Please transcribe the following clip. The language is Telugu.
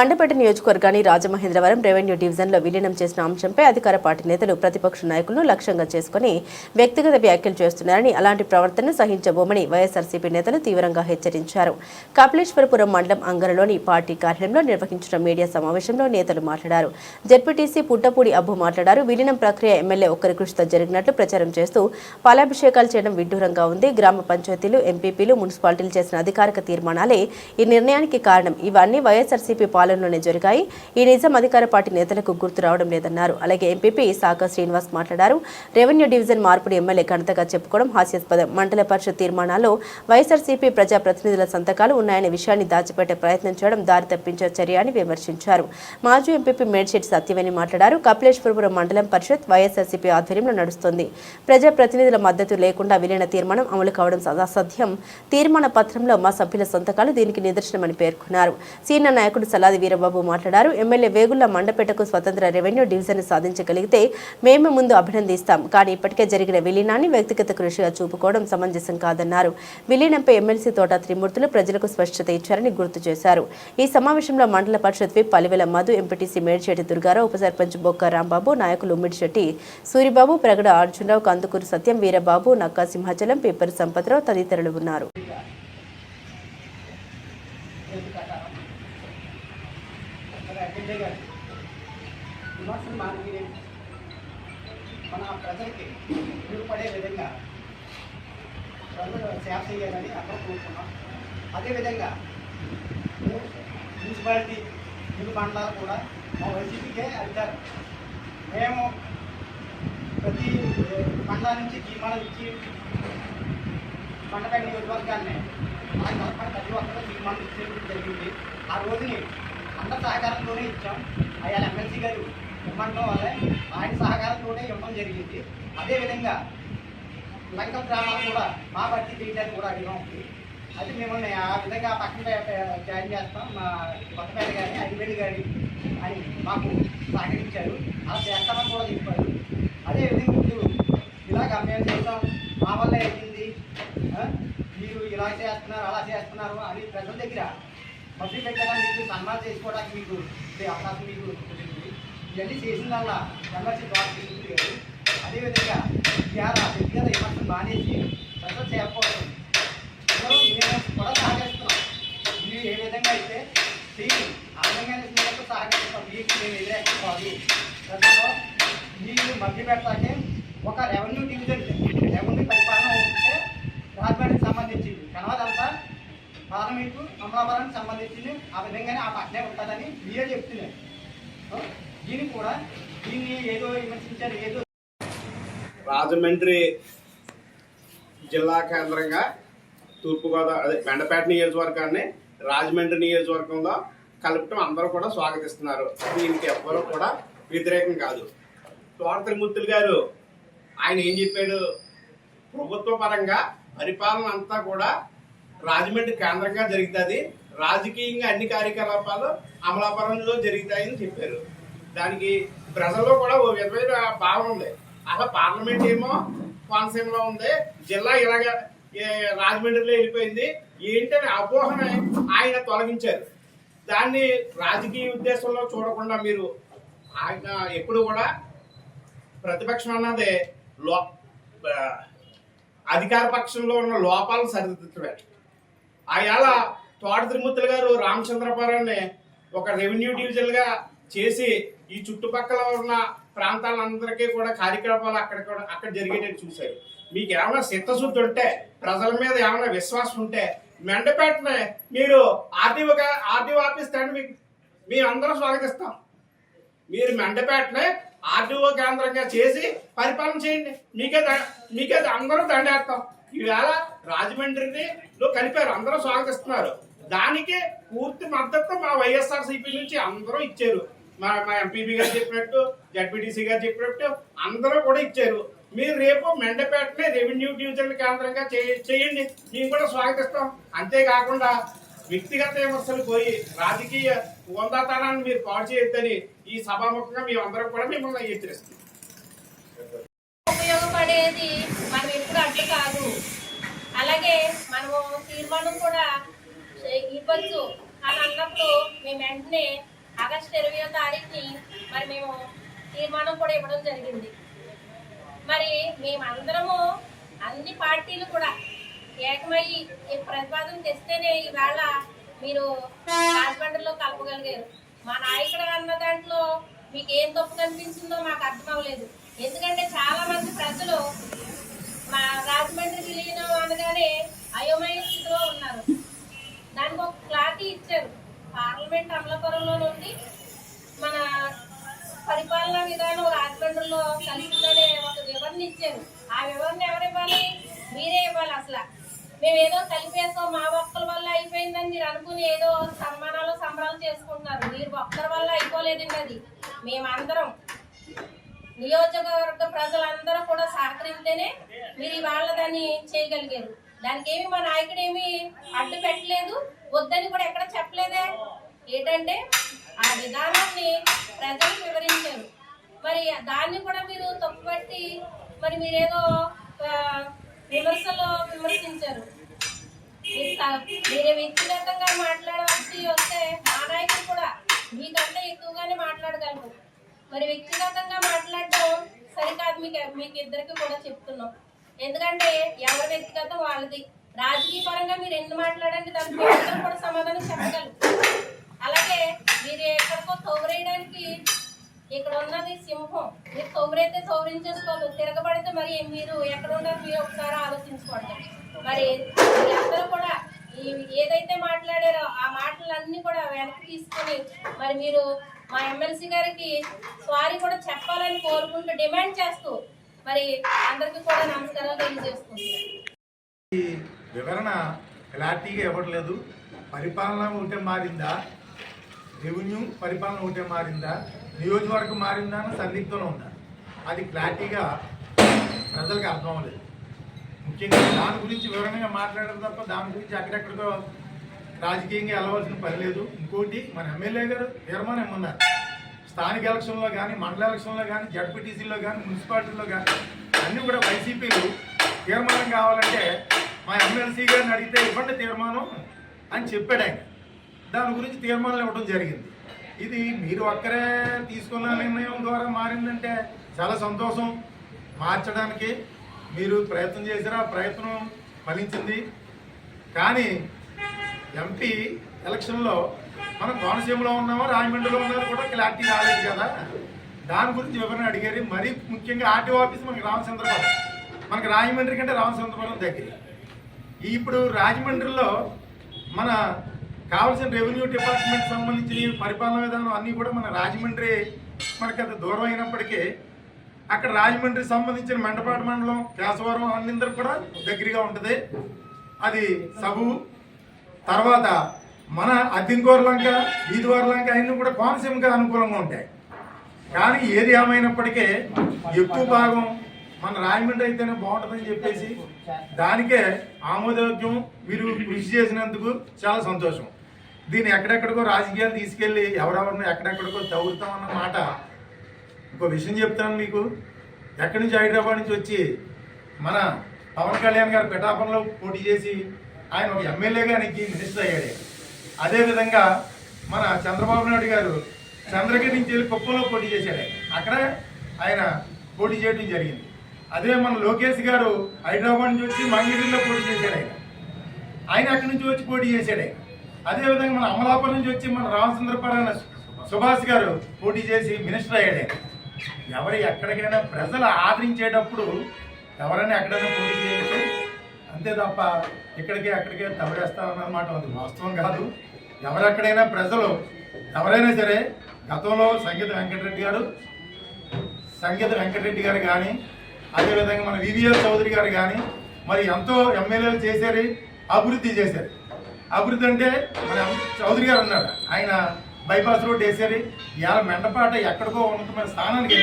మండపేట నియోజకవర్గాన్ని రాజమహేంద్రవరం రెవెన్యూ డివిజన్లో విలీనం చేసిన అంశంపై అధికార పార్టీ నేతలు ప్రతిపక్ష నాయకులను లక్ష్యంగా చేసుకుని వ్యక్తిగత వ్యాఖ్యలు చేస్తున్నారని అలాంటి ప్రవర్తనను సహించబోమని వైఎస్ఆర్సీపీ నేతలు తీవ్రంగా హెచ్చరించారు. కపిలేశ్వరపురం మండలం అంగరలోని పార్టీ కార్యాలయంలో నిర్వహించిన మీడియా సమావేశంలో నేతలు మాట్లాడారు. జడ్పీటీసీ పుట్టపూడి అబ్బు మాట్లాడారు. విలీనం ప్రక్రియ ఎమ్మెల్యే ఒక్కరి కృషితో జరిగినట్లు ప్రచారం చేస్తూ పాలాభిషేకాలు చేయడం విడ్డూరంగా ఉంది. గ్రామ పంచాయతీలు ఎంపీపీలు మున్సిపాలిటీలు చేసిన అధికారిక తీర్మానాలే ఈ నిర్ణయానికి కారణం. ఇవన్నీ వైఎస్ఆర్సీపీ పాలనలోనే జరిగాయి. ఈ నిజం అధికార పార్టీ నేతలకు గుర్తు రావడం లేదన్నారు. అలాగే ఎంపీపీ సాకా శ్రీనివాస్ మాట్లాడారు. రెవెన్యూ డివిజన్ మార్పుడు ఎమ్మెల్యే ఘనతగా చెప్పుకోవడం హాస్యాస్పదం మండల పరిషత్ తీర్మానాల్లో వైఎస్ఆర్సీపీ ప్రజాప్రతినిధుల సంతకాలు ఉన్నాయనే విషయాన్ని దాచిపెట్టే ప్రయత్నం చేయడం దారి తప్పించే చర్య అని విమర్శించారు. మాజీ ఎంపీపీ మేడ్శెట్టి సత్యవేణి మాట్లాడారు. కపిలేశ్వరపురం మండలం పరిషత్ వైఎస్ఆర్సీపీ ఆధ్వర్యంలో నడుస్తుంది. ప్రజాప్రతినిధుల మద్దతు లేకుండా విలీన తీర్మానం అమలు కావడం అసాధ్యం. తీర్మాన పత్రంలో మా సభ్యుల సంతకాలు దీనికి నిదర్శనమని పేర్కొన్నారు. సీనియర్ నాయకుడు సలాది వీరబాబు మాట్లాడారు. ఎమ్మెల్యే వేగుళ్ళ మండపేటకు స్వతంత్ర రెవెన్యూ డివిజన్ సాధించగలిగితే మేము ముందు అభినందిస్తాం. కానీ ఇప్పటికే జరిగిన విలీనాన్ని వ్యక్తిగత కృషిగా చూపుకోవడం సమంజసం కాదన్నారు. విలీనంపై ఎమ్మెల్సీ తోట త్రిమూర్తులు ప్రజలకు స్పష్టత ఇచ్చారని గుర్తు చేశారు. ఈ సమావేశంలో మండల పరిషత్ విప్ పలివెల మధు ఎంపీటీసీ మేడిశెట్టి దుర్గారావు ఉప సర్పంచ్ బొక్క రాంబాబు నాయకులు ఉమ్మిడిశెట్టి సూరిబాబు ప్రగడ అర్జునరావు కందుకూరు సత్యం వీరబాబు నక్కా సింహాచలం పేపర్ సంపత్రావు తదితరులు ఉన్నారు. మరి అటెండే గారు విమర్శలు మానవీయ మన ప్రజలకి ఉపయోగపడే విధంగా ప్రజలు సేవ చేయాలని అందరూ కోరుకున్నాం అదేవిధంగా మున్సిపాలిటీ మూడు మండలాలు కూడా మా వైసీపీకే అధికారం మేము ప్రతి మండలం నుంచి తీర్మానం ఇచ్చి మండపేట నియోజకవర్గాన్ని ఆ తరఫున ప్రతి ఒక్కరూ తీర్మానం ఇచ్చేయడం జరిగింది ఆ రోజుని అందరి సహకారంతోనే ఇచ్చాం. అయ్యా ఎమ్మెల్సీ గారు ఇవ్వడం వల్లే ఆయన సహకారంతోనే ఇవ్వడం జరిగింది. అదేవిధంగా లంకల గ్రామాలు కూడా మా భర్తీ చేయడానికి కూడా అడిగాం అది మిమ్మల్ని ఆ విధంగా పక్కన జాయిన్ చేస్తాం. మా కొత్తపేట కానీ అడివేలి కానీ అని మాకు సహకరించారు. అలా చేస్తామని కూడా చెప్పారు. అదేవిధంగా మీరు ఇలాగ మేము చేస్తాం. మా వల్ల అయింది మీరు ఇలా చేస్తున్నారు అలా చేస్తున్నారు అని ప్రజల దగ్గర మభ్య పెట్టగా మీకు సన్మానం చేసుకోవడానికి మీకు ఇది అవకాశం మీకు కుదిరింది ఇవన్నీ చేసిన వల్ల ఎమ్మెల్సీ ద్వారా తీసుకుంది గారు అదేవిధంగా ఇవాళ వ్యక్తిగత విమర్శలు మానేసి ప్రజల చేయకపోవడం కోసం అందరూ కూడా సహకరిస్తున్నాం. మీరు ఏ విధంగా అయితే చేయండి ఆ సహకరిస్తాం మీకు మేము ఎదురేసుకోవాలి ప్రజల్లో మీరు మధ్య పెడతాకే ఒక రెవెన్యూ డివిజన్ రెవెన్యూ పరిపాలన ఉంటే రాజమండ్రికి సంబంధించింది కనవదంతా పార్లమెంటు అమలాపురానికి సంబంధించింది. ఆ విధంగానే ఆ పక్కనే ఉంటుందని మీరే చెప్తున్నారు దీన్ని కూడా దీన్ని ఏదో విమర్శించారు ఏదో రాజమండ్రి జిల్లా కేంద్రంగా తూర్పుగోదావరి అదే బెండపేట నియోజకవర్గాన్ని రాజమండ్రి నియోజకవర్గంలో కలపటం అందరూ కూడా స్వాగతిస్తున్నారు. దీనికి ఎవ్వరూ కూడా వ్యతిరేకం కాదు. తోటత్రిమూర్తులు గారు ఆయన ఏం చెప్పాడు? ప్రభుత్వ పరంగా పరిపాలన అంతా కూడా రాజమండ్రి కేంద్రంగా జరుగుతుంది. రాజకీయంగా అన్ని కార్యకలాపాలు అమలాపురంలో జరుగుతాయని చెప్పారు. దానికి ప్రజల్లో కూడా ఓ విధమైన భావన ఉంది. అసలు పార్లమెంట్ ఏమో కోనసీమలో ఉంది. జిల్లా ఇలాగ రాజమండ్రిలో వెళ్ళిపోయింది. ఏంటని అపోహని ఆయన తొలగించారు. దాన్ని రాజకీయ ఉద్దేశంలో చూడకుండా మీరు ఆయన ఎప్పుడు కూడా ప్రతిపక్షం అన్నది లో అధికార పక్షంలో ఉన్న లోపాలను సరిదిద్దడమే ఆయాల తోట తిరుమూర్తులు గారు రామచంద్రపురాన్ని ఒక రెవెన్యూ డివిజన్గా చేసి ఈ చుట్టుపక్కల ఉన్న ప్రాంతాలందరికీ కూడా కార్యకలాపాలు అక్కడ కూడా అక్కడ జరిగేటట్టు చూశారు. మీకు ఏమైనా చిత్తశుద్ధి ఉంటే ప్రజల మీద ఏమైనా విశ్వాసం ఉంటే మెండపేటనే మీరు ఆర్టీఓ ఆర్టీఓ ఆఫీస్ తండ్రి మీకు మీ అందరం స్వాగతిస్తాం. మీరు మెండపేటనే ఆర్టీఓ కేంద్రంగా చేసి పరిపాలన చేయండి. మీకే మీకే అందరూ దండేస్తాం. ఈవేళ రాజమండ్రిని లో కలిపారు. అందరూ స్వాగతిస్తున్నారు. దానికి పూర్తి మద్దతు మా వైఎస్ఆర్ సిపి నుంచి అందరూ ఇచ్చారు. మా మా ఎంపీపీ గారు చెప్పినట్టు జడ్పీటీసీ గారు చెప్పినట్టు అందరూ కూడా ఇచ్చారు. మీరు రేపు మెండపేటనే రెవెన్యూ డివిజన్ కేంద్రంగా చేయండి. మేము కూడా స్వాగతిస్తాం. అంతేకాకుండా వ్యక్తిగత విమర్శలు పోయి రాజకీయ వందాతనాన్ని మీరు పాడు చేయొద్దని ఈ సభాముఖంగా మేమందరం కూడా మిమ్మల్ని హెచ్చరిస్తున్నాం. ఉపయోగపడేది మనం ఎప్పుడు అడ్డు కాదు. అలాగే మనము తీర్మానం కూడా ఇవ్వచ్చు. అని అన్నప్పుడు మేము వెంటనే ఆగస్టు ఇరవయో తారీఖుని మరి మేము తీర్మానం కూడా ఇవ్వడం జరిగింది. మరి మేమందరము అన్ని పార్టీలు కూడా ఏకమయ్యి ఈ ప్రతిపాదన తెస్తేనే ఈవేళ మీరు రాజమండ్రిలో కలపగలిగారు. మా నాయకుడు అన్న దాంట్లో మీకు ఏం తప్పు కనిపించిందో మాకు అర్థం అవ్వలేదు ఎందుకంటే చాలా మంది ప్రజలు మా రాజమండ్రి విలీనం అనగానే అయోమయ స్థితిలో ఉన్నారు. దానికి ఒక క్లారిటీ ఇచ్చారు. పార్లమెంట్ అమలాపురంలో నుండి మన పరిపాలనా విధానం రాజమండ్రిలో కలిసిందనే ఒక వివరణ ఇచ్చారు. ఆ వివరణ ఎవరు ఇవ్వాలి? మీరే ఇవ్వాలి అసలు. మేము ఏదో కలిపేసాం మా ఒక్కల వల్ల అయిపోయిందని మీరు అనుకుని ఏదో సన్మానాలు సంబరాలు చేసుకుంటున్నారు. మీరు ఒక్కరి వల్ల అయిపోలేదండి అది. మేమందరం నియోజకవర్గ ప్రజలందరూ కూడా సహకరిస్తేనే మీరు ఇవాళ దాన్ని చేయగలిగారు. దానికి ఏమి మా నాయకుడు ఏమి అడ్డు పెట్టలేదు. వద్దని కూడా ఎక్కడ చెప్పలేదే. ఏంటంటే ఆ విధానాన్ని ప్రజలకు వివరించారు. మరి దాన్ని కూడా మీరు తప్పుపట్టి మరి మీరేదో విమర్శలు విమర్శించారు. మీరు వ్యక్తిగతంగా మాట్లాడవలసి వస్తే మా నాయకుడు కూడా మీకంటే ఎక్కువగానే మాట్లాడారు. మరి వ్యక్తిగతంగా మాట్లాడటం సరికాదు మీకు మీకు ఇద్దరికి కూడా చెప్తున్నాం. ఎందుకంటే ఎవరి వ్యక్తిగతం వాళ్ళది. రాజకీయ పరంగా మీరు ఎన్ని మాట్లాడండి దానికి కూడా సమాధానం చెప్పగలరు. అలాగే మీరు ఎక్కడికో తోవరేయడానికి ఇక్కడ ఉన్నది సింహం. మీరు తోవరైతే తోవరించేసుకోదు. తిరగబడితే మరి మీరు ఎక్కడ ఉన్నారు మీరు ఒకసారి ఆలోచించుకోండి. మరి అందరూ కూడా ఏదైతే మాట్లాడారో ఆ మాటలన్నీ కూడా వెనక్కి తీసుకొని మరి మీరు మా ఎమ్మెల్సీ గారికి సారీ కూడా చెప్పాలని కోరుకుంటూ డిమాండ్ చేస్తూ మరి అందరికీ కూడా నమస్కారాలు తెలియజేసుకుంటున్నాను వివరణ క్లారిటీగా ఇవ్వట్లేదు. పరిపాలన ఒకటే మారిందా? రెవెన్యూ పరిపాలన ఒకటే మారిందా? నియోజకవర్గం మారిందా? అని సందిగ్ధంలో ఉందా అది క్లారిటీగా ప్రజలకు అర్థం అవ్వలేదు. ముఖ్యంగా దాని గురించి వివరణగా మాట్లాడడం తప్ప దాని గురించి అక్కడెక్కడికో రాజకీయంగా వెళ్ళవలసిన పని లేదు. ఇంకోటి మన ఎమ్మెల్యే గారు తీర్మానం ఏమన్నారు స్థానిక ఎలక్షన్లో కానీ మండల ఎలక్షన్లో కానీ జడ్పీటీసీలో కానీ మున్సిపాలిటీలో కానీ అన్నీ కూడా వైసీపీలు తీర్మానం కావాలంటే మా ఎమ్మెల్సీ గారిని అడిగితే ఇవ్వండి తీర్మానం అని చెప్పాడు ఆయన. దాని గురించి తీర్మానం ఇవ్వడం జరిగింది. ఇది మీరు ఒక్కరే తీసుకున్న నిర్ణయం ద్వారా మారిందంటే చాలా సంతోషం. మార్చడానికి మీరు ప్రయత్నం చేసినా ఆ ప్రయత్నం ఫలించింది. కానీ ఎంపీ ఎలక్షన్లో మనం కోనసీమలో ఉన్నామో రాజమండ్రిలో ఉన్నామో కూడా క్లారిటీ రాలేదు కదా. దాని గురించి వివరణ అడిగారు. మరీ ముఖ్యంగా ఆర్టీఓ ఆఫీస్ మనకి రామచంద్రపురం మనకి రాజమండ్రి కంటే రామచంద్రపురం దగ్గర. ఇప్పుడు రాజమండ్రిలో మన కావాల్సిన రెవెన్యూ డిపార్ట్మెంట్ సంబంధించిన పరిపాలన విధానం అన్నీ కూడా మన రాజమండ్రి మనకి అంత దూరం అయినప్పటికీ అక్కడ రాజమండ్రికి సంబంధించిన మండపాడు మండలం కేశవరం అన్నిందరూ కూడా దగ్గరగా ఉంటుంది. అది సబు తర్వాత మన అద్దెంకోర లంక ఈదివార లంక అన్నీ కూడా కోనసీమకి అనుకూలంగా ఉంటాయి. కానీ ఏది ఏమైనప్పటికీ ఎక్కువ భాగం మన రాజమండ్రి అయితేనే బాగుంటుందని చెప్పేసి దానికే ఆమోదయోగ్యం మీరు కృషి చేసినందుకు చాలా సంతోషం. దీన్ని ఎక్కడెక్కడికో రాజకీయాలు తీసుకెళ్ళి ఎవరెవరిని ఎక్కడెక్కడికో తవ్వుతామన్న మాట ఇంకో విషయం చెప్తాను మీకు. ఎక్కడి నుంచి హైదరాబాద్ నుంచి వచ్చి మన పవన్ కళ్యాణ్ గారు పిఠాపంలో పోటీ చేసి ఆయన ఒక ఎమ్మెల్యేగా ఆయనకి మినిస్టర్ అయ్యాడు. అదేవిధంగా మన చంద్రబాబు నాయుడు గారు చంద్రగిరి నుంచి వెళ్ళి కుప్పంలో పోటీ చేశాడు. అక్కడ ఆయన పోటీ చేయడం జరిగింది. అదే మన లోకేష్ గారు హైదరాబాద్ నుంచి వచ్చి మంగళగిరిలో పోటీ చేశాడు ఆయన. ఆయన అక్కడి నుంచి వచ్చి పోటీ చేశాడు ఆయన. అదేవిధంగా మన అమలాపురం నుంచి వచ్చి మన రామచంద్రపరాయణ సుభాష్ గారు పోటీ చేసి మినిస్టర్ అయ్యాడు ఎవరు ఎక్కడికైనా ప్రజలు ఆదరించేటప్పుడు ఎవరైనా ఎక్కడైనా పోటీ చేయొచ్చు. అంతే తప్ప ఇక్కడికి అక్కడికే తవరేస్తామన్నమాట అది వాస్తవం కాదు. ఎవరెక్కడైనా ప్రజలు ఎవరైనా సరే గతంలో సంగీత వెంకటరెడ్డి గారు సంగీత వెంకటరెడ్డి గారు కానీ అదేవిధంగా మన వివిఎల్ చౌదరి గారు కానీ మరి ఎంతో ఎమ్మెల్యేలు చేశారు అభివృద్ధి చేశారు. అభివృద్ధి అంటే మన చౌదరి గారు ఉన్నారు ఆయన బైపాస్ రోడ్ వేసారు ఇవాళ మెండపాట ఎక్కడికో ఉన్నతమైన స్థానానికి